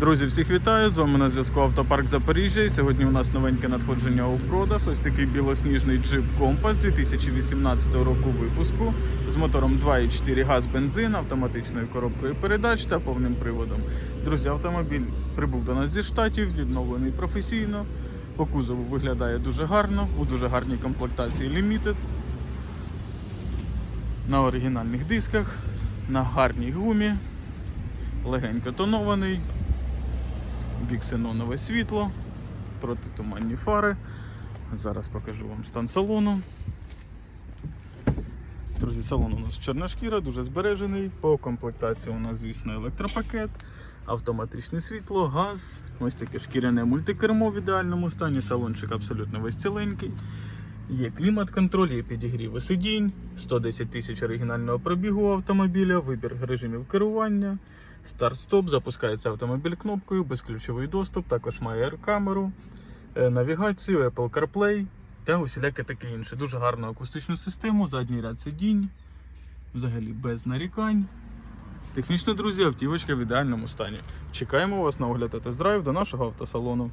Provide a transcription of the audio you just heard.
Друзі, всіх вітаю! З вами на зв'язку Автопарк Запоріжжя. І сьогодні у нас новеньке надходження у продаж. Ось такий білосніжний джип Компас 2018 року випуску з мотором 2,4 газ бензин, автоматичною коробкою передач та повним приводом. Друзі, автомобіль прибув до нас зі штатів, відновлений професійно. По кузову виглядає дуже гарно, у дуже гарній комплектації Limited. На оригінальних дисках, на гарній гумі, легенько тонований, біксенонове світло, протитуманні фари. Зараз покажу вам стан салону. Друзі, салон у нас чорна шкіра, дуже збережений. По комплектації у нас, звісно, електропакет, автоматичне світло, газ, ось таке шкіряне мультикермо в ідеальному стані, салончик абсолютно весь ціленький. Є клімат-контроль, є підігріви сидінь, 110 тисяч оригінального пробігу автомобіля, вибір режимів керування, старт-стоп, запускається автомобіль кнопкою, безключовий доступ, також має камеру, навігацію, Apple CarPlay та усіляке таке інше. Дуже гарну акустичну систему, задній ряд сидінь, взагалі без нарікань. Технічно, друзі, автівочка в ідеальному стані. Чекаємо вас на огляд та тест-драйв до нашого автосалону.